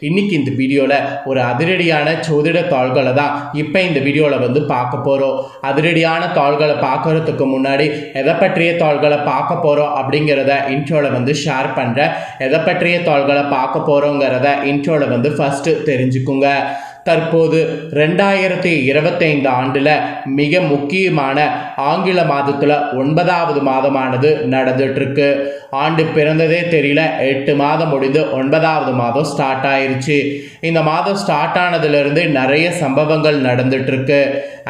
இன்னைக்கு இந்த வீடியோவில் ஒரு அதிரடியான சோதிட தாள்களை தான் இப்போ இந்த வீடியோவில் வந்து பார்க்க போகிறோம் அதிரடியான தாள்களை பார்க்கறதுக்கு முன்னாடி எதை பற்றிய தாள்களை பார்க்க போகிறோம் அப்படிங்கிறத இன்ட்ரோவில் வந்து ஷேர் பண்ணுறேன் எதை பற்றிய தாள்களை பார்க்க போகிறோங்கிறத இன்ட்ரோவில் வந்து ஃபஸ்ட்டு தெரிஞ்சுக்குங்க. தற்போது ரெண்டாயிரத்தி இருபத்தைந்து ஆண்டில் மிக முக்கியமான ஆங்கில மாதத்தில் ஒன்பதாவது மாதமானது நடந்துட்டுருக்கு. ஆண்டு பிறந்ததே தெரியல எட்டு மாதம் முடிந்து ஒன்பதாவது மாதம் ஸ்டார்ட் ஆயிருச்சு. இந்த மாதம் ஸ்டார்ட் ஆனதுலேருந்து நிறைய சம்பவங்கள் நடந்துட்டுருக்கு.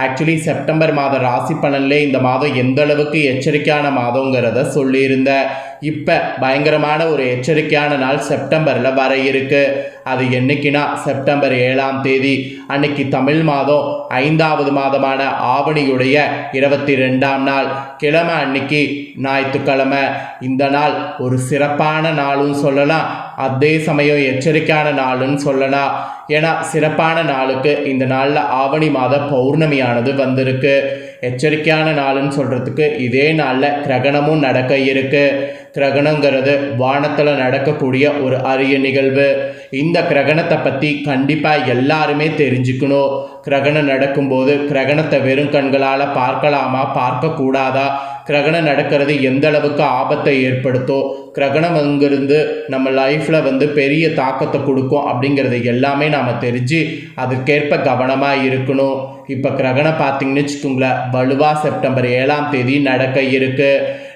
ஆக்சுவலி செப்டம்பர் மாத ராசி பலன்லே இந்த மாதம் எந்த அளவுக்கு எச்சரிக்கையான மாதங்கிறத சொல்லியிருந்தேன் இப்போ பயங்கரமான ஒரு எச்சரிக்கையான நாள் செப்டம்பரில் வர இருக்கு. அது என்னைக்குன்னா செப்டம்பர் ஏழாம் தேதி. அன்னைக்கு தமிழ் மாதம் ஐந்தாவது மாதமான ஆவணியுடைய இருபத்தி ரெண்டாம் நாள். கிழமை அன்னைக்கு ஞாயிற்றுக்கிழமை. இந்த நாள் ஒரு சிறப்பான நாளும் சொல்லலாம். அதே சமயம் எச்சரிக்கையான நாளுன்னு சொல்லலாம் ஏன்னா சிறப்பான நாளுக்கு இந்த நாளில் ஆவணி மாத பௌர்ணமியானது வந்திருக்கு. எச்சரிக்கையான நாளுன்னு சொல்கிறதுக்கு இதே நாளில் கிரகணமும் நடக்க இருக்கு. கிரகணங்கிறது வானத்தில் நடக்கக்கூடிய ஒரு அரிய நிகழ்வு. இந்த கிரகணத்தை பற்றி கண்டிப்பாக எல்லாருமே தெரிஞ்சுக்கணும். கிரகணம் நடக்கும்போது கிரகணத்தை வெறும் கண்களால் பார்க்கலாமா பார்க்கக்கூடாதா? கிரகணம் நடக்கிறது எந்த அளவுக்கு ஆபத்தை ஏற்படுத்தோ கிரகணம் அங்கிருந்து நம்ம லைஃப்பில் வந்து பெரிய தாக்கத்தை கொடுக்கும் அப்படிங்கிறது எல்லாமே நாம் தெரிஞ்சு அதற்கேற்ப கவனமாக இருக்கணும். இப்போ கிரகணம் பார்த்தீங்கன்னு வச்சுக்கோங்களேன் வலுவாக செப்டம்பர் ஏழாம் தேதி நடக்க இருக்குது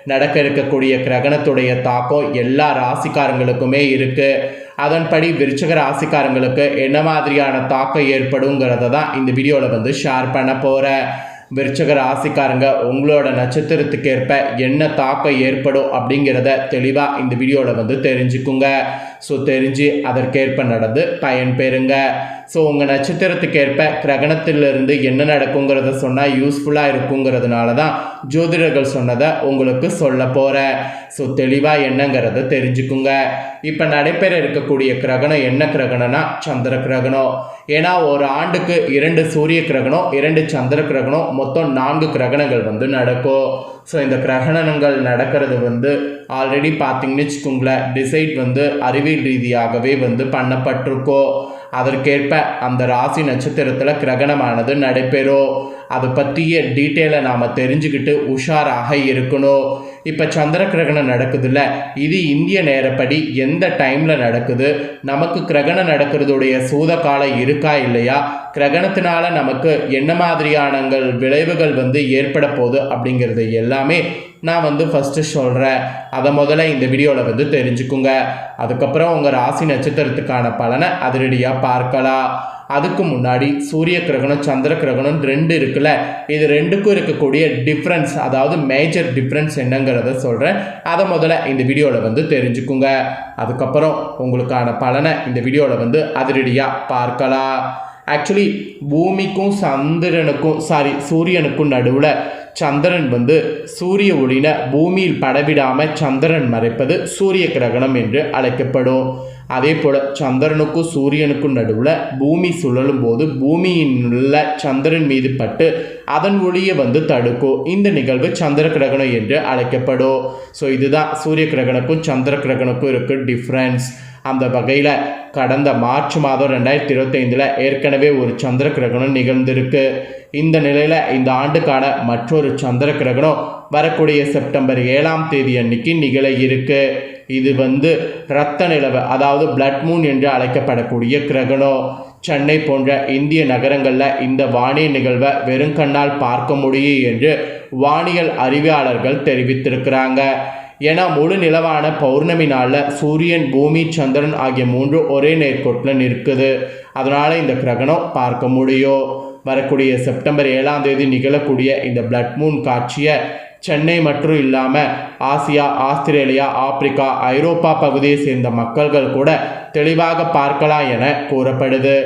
நடக்க இருக்கக்கூடிய கிரகணத்துடைய தாக்கம் எல்லா ராசிக்காரங்களுக்குமே இருக்குது அதன்படி விருச்சக ராசிக்காரங்களுக்கு என்ன மாதிரியான தாக்கம் ஏற்படுங்கிறத தான் இந்த வீடியோவில் வந்து ஷேர் பண்ண போகிறேன் விருச்சக ராசிக்காரங்க உங்களோட நட்சத்திரத்துக்கு ஏற்ப என்ன தாக்கம் ஏற்படும் அப்படிங்கிறத தெளிவாக இந்த வீடியோவில் வந்து தெரிஞ்சுக்குங்க. ஸோ தெரிஞ்சு அதற்கேற்ப நடந்து பயன் பெறுங்க ஸோ உங்கள் நட்சத்திரத்துக்கு ஏற்ப கிரகணத்திலிருந்து என்ன நடக்குங்கிறத சொன்னால் யூஸ்ஃபுல்லாக இருக்குங்கிறதுனால தான் ஜோதிடர்கள் சொன்னதை உங்களுக்கு சொல்ல போகிறேன் ஸோ தெளிவாக என்னங்கிறத தெரிஞ்சுக்குங்க. இப்போ நடைபெற இருக்கக்கூடிய கிரகணம் என்ன கிரகணம்னா சந்திர கிரகணம். ஏன்னா ஒரு ஆண்டுக்கு இரண்டு சூரிய கிரகணம் இரண்டு சந்திர கிரகணம் மொத்தம் நான்கு கிரகணங்கள் வந்து நடக்கும். ஸோ இந்த கிரகணங்கள் நடக்கிறது வந்து ஆல்ரெடி பார்த்தீங்கன்னு வச்சுக்கோங்களேன் டிசைட் வந்து அறிவியல் ரீதியாகவே வந்து பண்ணப்பட்டிருக்கோம். அதற்கேற்ப அந்த ராசி நட்சத்திரத்தில் கிரகணமானது நடைபெறும். அதை பற்றிய டீட்டெயிலை நாம் தெரிஞ்சுக்கிட்டு உஷாராக இருக்கணும். இப்போ சந்திர கிரகணம் நடக்குதுல்ல? இது இந்திய நேரப்படி எந்த டைமில் நடக்குது? நமக்கு கிரகணம் நடக்கிறதுடைய சூத காலம் இருக்கா இல்லையா? கிரகணத்தினால நமக்கு என்ன மாதிரியானங்கள் விளைவுகள் வந்து ஏற்பட போகுது அப்படிங்கிறது எல்லாமே நான் வந்து ஃபஸ்ட்டு சொல்கிறேன் அதை முதல்ல இந்த வீடியோவில் வந்து தெரிஞ்சுக்குங்க. அதுக்கப்புறம் உங்கள் ராசி நட்சத்திரத்துக்கான பலனை அதிரடியாக பார்க்கலாம். அதுக்கு முன்னாடி சூரிய கிரகணம் சந்திர கிரகணம் ரெண்டு இருக்குல்ல. இது ரெண்டுக்கும் இருக்கக்கூடிய டிஃப்ரென்ஸ் அதாவது மேஜர் டிஃப்ரென்ஸ் என்னங்கிறத சொல்கிறேன் அதை முதல்ல இந்த வீடியோவில் வந்து தெரிஞ்சுக்குங்க. அதுக்கப்புறம் உங்களுக்கான பலனை இந்த வீடியோவில் வந்து அதிரடியாக பார்க்கலாம். ஆக்சுவலி பூமிக்கும் சந்திரனுக்கும் சாரி சூரியனுக்கும் நடுவில் சந்திரன் வந்து சூரிய ஒளின பூமியில் படவிடாமல் சந்திரன் மறைப்பது சூரிய கிரகணம் என்று அழைக்கப்படும். அதே போல் சந்திரனுக்கும் சூரியனுக்கும் நடுவில் பூமி சுழலும் போது பூமியின் உள்ள சந்திரன் மீது பட்டு அதன் ஒளியை வந்து தடுக்கும். இந்த நிகழ்வு சந்திர கிரகணம் என்று அழைக்கப்படும். ஸோ இதுதான் சூரிய கிரகணக்கும் சந்திர கிரகணக்கும் இருக்குது டிஃப்ரென்ஸ் அந்த வகையில் கடந்த மார்ச் மாதம் ரெண்டாயிரத்தி இருபத்தைந்தில் ஏற்கனவே ஒரு சந்திர கிரகணம் நிகழ்ந்திருக்கு. இந்த நிலையில் இந்த ஆண்டுக்கான மற்றொரு சந்திர கிரகணம் வரக்கூடிய செப்டம்பர் ஏழாம் தேதி அன்னைக்கு நிகழ இருக்குது இது வந்து இரத்த நிலவு அதாவது பிளட் மூன் என்று அழைக்கப்படக்கூடிய கிரகணம் சென்னை போன்ற இந்திய நகரங்களில் இந்த வானிய நிகழ்வை வெறுங்கண்ணால் பார்க்க முடியும் என்று வானியல் அறிவியாளர்கள் தெரிவித்திருக்கிறாங்க. ஏன்னா முழு நிலவான பௌர்ணமி நாளில் சூரியன் பூமி சந்திரன் ஆகிய மூன்று ஒரே நேர்கோட்டில் நிற்குது. அதனால் இந்த கிரகணம் பார்க்க முடியும். வரக்கூடிய செப்டம்பர் ஏழாம் தேதி நிகழக்கூடிய இந்த பிளட் மூன் காட்சியை சென்னை மட்டும் இல்லாமல் ஆசியா ஆஸ்திரேலியா ஆப்பிரிக்கா ஐரோப்பா பகுதியை சேர்ந்த மக்கள்கள் கூட தெளிவாக பார்க்கலாம் என கூறப்படுது.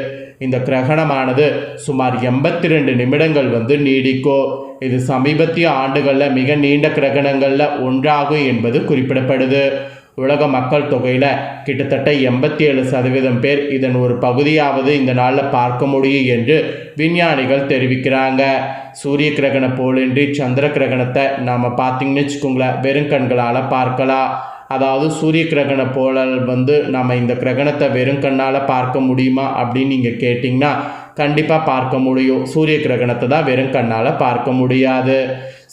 இந்த கிரகணமானது சுமார் எண்பத்தி ரெண்டு நிமிடங்கள் வந்து நீடிக்கும். இது சமீபத்திய ஆண்டுகளில் மிக நீண்ட கிரகணங்களில் ஒன்றாகும் என்பது குறிப்பிடப்படுது. உலக மக்கள் தொகையில் கிட்டத்தட்ட எண்பத்தி ஏழு சதவீதம் பேர் இதன் ஒரு பகுதியாவது இந்த நாளில் பார்க்க முடியும் என்று விஞ்ஞானிகள் தெரிவிக்கிறாங்க. சூரிய கிரகணம் போலின்றி சந்திர கிரகணத்தை நாம் பார்த்திங்கன்னு வச்சுக்கோங்களேன் வெறும் கண்களால் பார்க்கலாம். அதாவது சூரிய கிரகண போலல் வந்து நம்ம இந்த கிரகணத்தை வெறும் கண்ணால் பார்க்க முடியுமா அப்படின்னு நீங்கள் கேட்டிங்கன்னா கண்டிப்பாக பார்க்க முடியும். சூரிய கிரகணத்தை தான் வெறும் கண்ணால் பார்க்க முடியாது.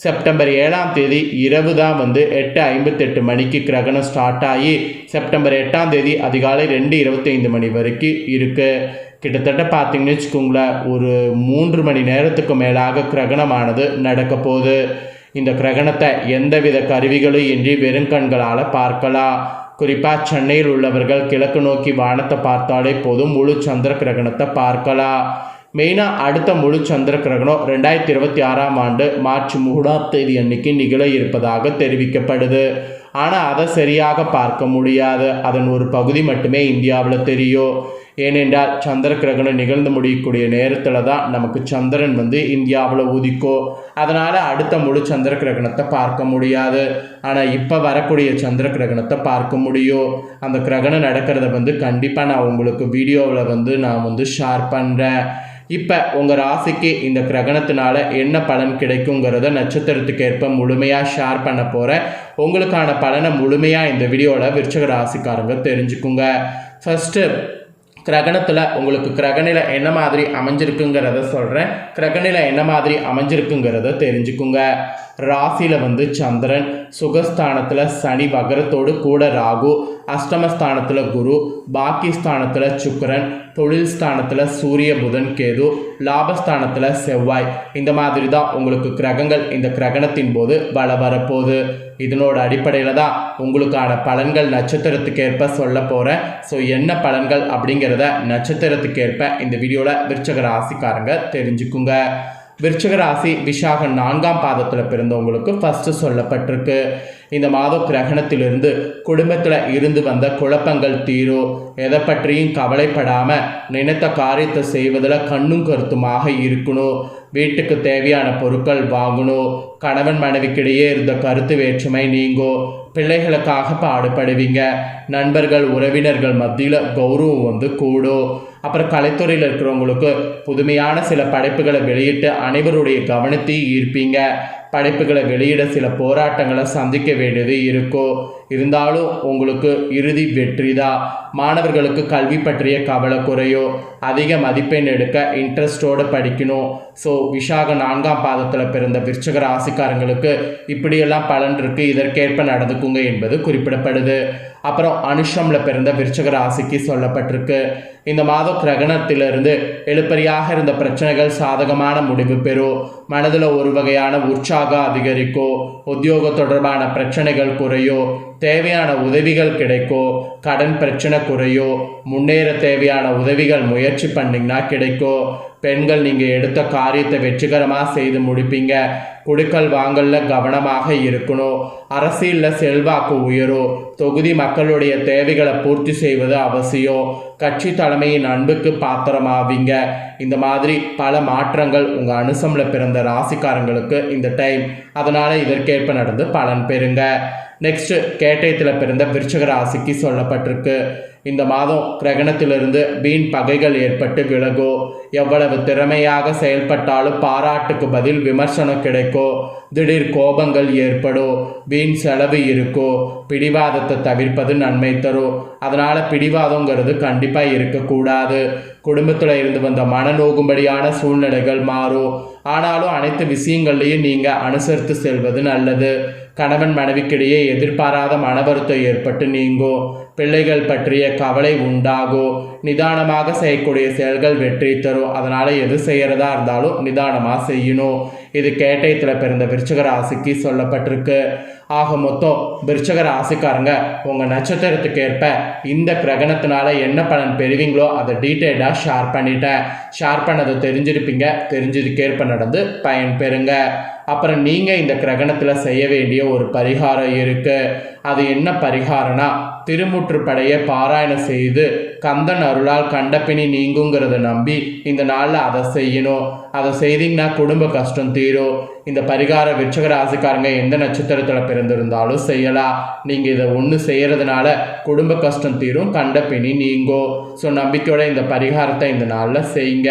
செப்டம்பர் ஏழாம் தேதி இரவு தான் வந்து எட்டு ஐம்பத்தெட்டு மணிக்கு கிரகணம் ஸ்டார்ட் ஆகி செப்டம்பர் எட்டாம் தேதி அதிகாலை ரெண்டு இருபத்தைந்து மணி வரைக்கும் இருக்குது கிட்டத்தட்ட பார்த்தீங்கன்னு வச்சுக்கோங்களேன் ஒரு மூன்று மணி நேரத்துக்கு மேலாக கிரகணமானது நடக்க போகுது. இந்த கிரகணத்தை எந்தவித கருவிகளும் இன்றி வெறும் கண்களால் பார்க்கலாம். குறிப்பாக சென்னையில் உள்ளவர்கள் கிழக்கு நோக்கி வானத்தை பார்த்தாலே போதும் முழு சந்திர கிரகணத்தை பார்க்கலாம். மெயினாக அடுத்த முழு சந்திர கிரகணம் ரெண்டாயிரத்தி இருபத்தி ஆறாம் ஆண்டு மார்ச் மூணாம் தேதி அன்னைக்கு நிகழ இருப்பதாக தெரிவிக்கப்படுது. ஆனால் அதை சரியாக பார்க்க முடியாது. அதன் ஒரு பகுதி மட்டுமே இந்தியாவில் தெரியும். ஏனென்றால் சந்திர கிரகணம் நிகழ்ந்து முடியக்கூடிய நேரத்தில் தான் நமக்கு சந்திரன் வந்து இந்தியாவில் உதிக்கும். அதனால் அடுத்த முழு சந்திர கிரகணத்தை பார்க்க முடியாது. ஆனால் இப்போ வரக்கூடிய சந்திர கிரகணத்தை பார்க்க முடியும். அந்த கிரகணம் நடக்கிறத வந்து கண்டிப்பாக நான் உங்களுக்கு வீடியோவில் வந்து நான் வந்து ஷேர் பண்ணுறேன் இப்போ உங்கள் ராசிக்கு இந்த கிரகணத்தினால என்ன பலன் கிடைக்குங்கிறத நட்சத்திரத்துக்கு ஏற்ப முழுமையாக ஷேர் பண்ண போகிறேன் உங்களுக்கான பலனை முழுமையாக இந்த வீடியோவில் விருச்சக ராசிக்காரங்க தெரிஞ்சுக்குங்க. ஃபஸ்ட்டு கிரகணத்தில் உங்களுக்கு கிரகணில என்ன மாதிரி அமைஞ்சிருக்குங்கிறத சொல்கிறேன் கிரகணில என்ன மாதிரி அமைஞ்சிருக்குங்கிறத தெரிஞ்சுக்குங்க. ராசியில் வந்து சந்திரன் சுகஸ்தானத்தில் சனி வகரத்தோடு கூட ராகு அஷ்டமஸ்தானத்தில் குரு பாக்கிஸ்தானத்தில் சுக்கரன் தொழில் ஸ்தானத்தில் சூரிய புதன் கேது லாபஸ்தானத்தில் செவ்வாய். இந்த மாதிரி தான் உங்களுக்கு கிரகங்கள் இந்த கிரகணத்தின் போது வள வரப்போகுது இதனோட அடிப்படையில் தான் உங்களுக்கான பலன்கள் நட்சத்திரத்துக்கேற்ப சொல்ல போகிறேன் ஸோ என்ன பலன்கள் அப்படிங்கிறத நட்சத்திரத்துக்கு ஏற்ப இந்த வீடியோவில் விருச்சக ராசிக்காரங்க தெரிஞ்சுக்குங்க. விருச்சக ராசி விசாக நான்காம் பாதத்தில் பிறந்தவங்களுக்கு ஃபஸ்ட்டு சொல்லப்பட்டிருக்கு. இந்த மாத கிரகணத்திலிருந்து குடும்பத்தில் இருந்து வந்த குழப்பங்கள் தீரும். எதை பற்றியும் கவலைப்படாமல் நினைத்த காரியத்தை செய்வதில் கண்ணும் கருத்துமாக இருக்கணும். வீட்டுக்கு தேவையான பொருட்கள் வாங்கணும் கணவன் மனைவிக்கிடையே இருந்த கருத்து வேற்றுமை நீங்கும் பிள்ளைகளுக்காக பாடுபடுவீங்க. நண்பர்கள் உறவினர்கள் மத்தியில் கௌரவம் வந்து கூடும் அப்புறம் கலைத்துறையில் இருக்கிறவங்களுக்கு புதுமையான சில படைப்புகளை வெளியிட்டு அனைவருடைய கவனத்தையும் ஈர்ப்பீங்க. படைப்புகளை வெளியிட சில போராட்டங்களை சந்திக்க வேண்டியது இருக்கும் இருந்தாலும் உங்களுக்கு இறுதி வெற்றி தான் மாணவர்களுக்கு கல்வி பற்றிய கவலை குறையோ. அதிக மதிப்பெண் எடுக்க இன்ட்ரெஸ்டோடு படிக்கணும். ஸோ விஷாக நான்காம் பாதத்தில் பிறந்த விருச்சக ராசிக்காரங்களுக்கு இப்படியெல்லாம் பலன் இருக்குது இதற்கேற்ப நடந்துக்குங்க என்பது குறிப்பிடப்படுது. அப்புறம் அனுஷமில் பிறந்த விருச்சக ராசிக்கு சொல்லப்பட்டிருக்கு. இந்த மாதம் கிரகணத்திலிருந்து எழுப்பறியாக இருந்த பிரச்சனைகள் சாதகமான முடிவு பெறும் மனதில் ஒரு வகையான உற்சாகம் அதிகரிக்கும் உத்தியோக தொடர்பான பிரச்சனைகள் குறையோ தேவையான உதவிகள் கிடைக்கோ கடன் பிரச்சனை குறையோ முன்னேற தேவையான உதவிகள் முயற்சி பண்ணிங்கன்னா கிடைக்கும் பெண்கள் நீங்கள் எடுத்த காரியத்தை வெற்றிகரமாக செய்து முடிப்பீங்க. குடுக்கல் வாங்கல்ல கவனமாக இருக்கணும். அரசியலில் செல்வாக்கு உயரும். தொகுதி மக்களுடைய தேவைகளை பூர்த்தி செய்வது அவசியம். கட்சி தலைமையின் அன்புக்கு பாத்திரமாவீங்க. இந்த மாதிரி பல மாற்றங்கள் உங்கள் அனுசமில் பிறந்த ராசிக்காரங்களுக்கு இந்த டைம். அதனால் இதற்கேற்ப நடந்து பலன் பெறுங்க. நெக்ஸ்ட் கேட்டயத்தில் பிறந்த விருச்சக ராசிக்கு சொல்லப்பட்டிருக்கு. இந்த மாதம் கிரகணத்திலிருந்து வீண் பகைகள் ஏற்பட்டு விலகோ. எவ்வளவு திறமையாக செயல்பட்டாலும் பாராட்டுக்கு பதில் விமர்சனம் கிடைக்கோ. திடீர் கோபங்கள் ஏற்படும் வீண் செலவு இருக்கோ. பிடிவாதத்தை தவிர்ப்பது நன்மை தரும் அதனால் பிடிவாதங்கிறது கண்டிப்பாக இருக்கக்கூடாது. குடும்பத்தில் இருந்து வந்த மனநோகும்படியான சூழ்நிலைகள் மாறும். ஆனாலும் அனைத்து விஷயங்கள்லையும் நீங்கள் அனுசரித்து செல்வது நல்லது. கணவன் மனைவிக்கிடையே எதிர்பாராத மனவருத்தம் ஏற்பட்டு நீங்கும் பிள்ளைகள் பற்றிய கவலை உண்டாகும் நிதானமாக செய்யக்கூடிய செயல்கள் வெற்றி தரும். அதனால் எது செய்கிறதா இருந்தாலும் நிதானமாக செய்யணும். இது கேட்டயத்தில் பிறந்த விருச்சக ராசிக்கு சொல்லப்பட்டிருக்கு. ஆக மொத்தம் விருச்சக ராசிக்காரங்க உங்கள் நட்சத்திரத்துக்கு ஏற்ப இந்த கிரகணத்தினால என்ன பலன் பெறுவீங்களோ அதை டீட்டெயிலாக ஷேர் பண்ணிட்டேன். ஷேர் பண்ணதை தெரிஞ்சிருப்பீங்க. தெரிஞ்சதுக்கேற்ப நடந்து பயன் பெறுங்க. அப்புறம் நீங்கள் இந்த கிரகணத்தில் செய்ய வேண்டிய ஒரு பரிகாரம் இருக்குது அது என்ன பரிகாரம்னா திருமுற்றுப்படையை பாராயணம் செய்து கந்தன் அருளால் கண்டப்பினி நீங்குங்கிறத நம்பி இந்த நாளில் அதை செய்யணும். அதை செய்தீங்கன்னா குடும்ப கஷ்டம் தீரும். இந்த பரிகார விருச்சக ராசிக்காரங்க எந்த நட்சத்திரத்தில் பிறந்திருந்தாலும் செய்யலாம். நீங்கள் இதை ஒன்று செய்கிறதுனால குடும்ப கஷ்டம் தீரும் கண்டப்பினி நீங்கும் நீங்கோ. ஸோ நம்பிக்கையோட இந்த பரிகாரத்தை இந்த நாளில் செய்யுங்க.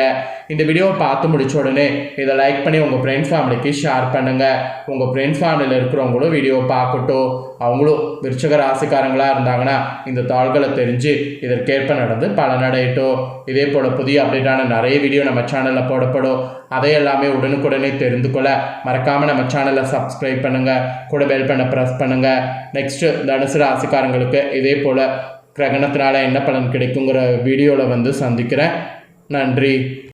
இந்த வீடியோவை பார்த்து முடிச்ச உடனே இதை லைக் பண்ணி உங்கள் ஃப்ரெண்ட்ஸ் ஃபேமிலிக்கு ஷேர் பண்ணுங்கள் உங்கள் ஃப்ரெண்ட்ஸ் ஃபேமிலியில் இருக்கிறவங்களும் வீடியோவை பார்க்கட்டும். அவங்களும் விருச்சக ராசிக்காரங்களாக இருந்தாங்கன்னா இந்த தாள்களை தெரிஞ்சு இதற்கேற்ப நடந்து பலனடையட்டும். இதே போல் புதிய அப்டேட்டான நிறைய வீடியோ நம்ம சேனலில் போடப்படும். அதை எல்லாமே உடனுக்குடனே தெரிந்து கொள்ள மறக்காமல் நம்ம சேனலை சப்ஸ்கிரைப் பண்ணுங்கள் கூட பெல் பண்ண ப்ரெஸ் பண்ணுங்கள் நெக்ஸ்ட்டு தனுசு ராசிக்காரங்களுக்கு இதே போல் கிரகணத்தினால் என்ன பலன் கிடைக்குங்கிற வீடியோவில் வந்து சந்திக்கிறேன். நன்றி.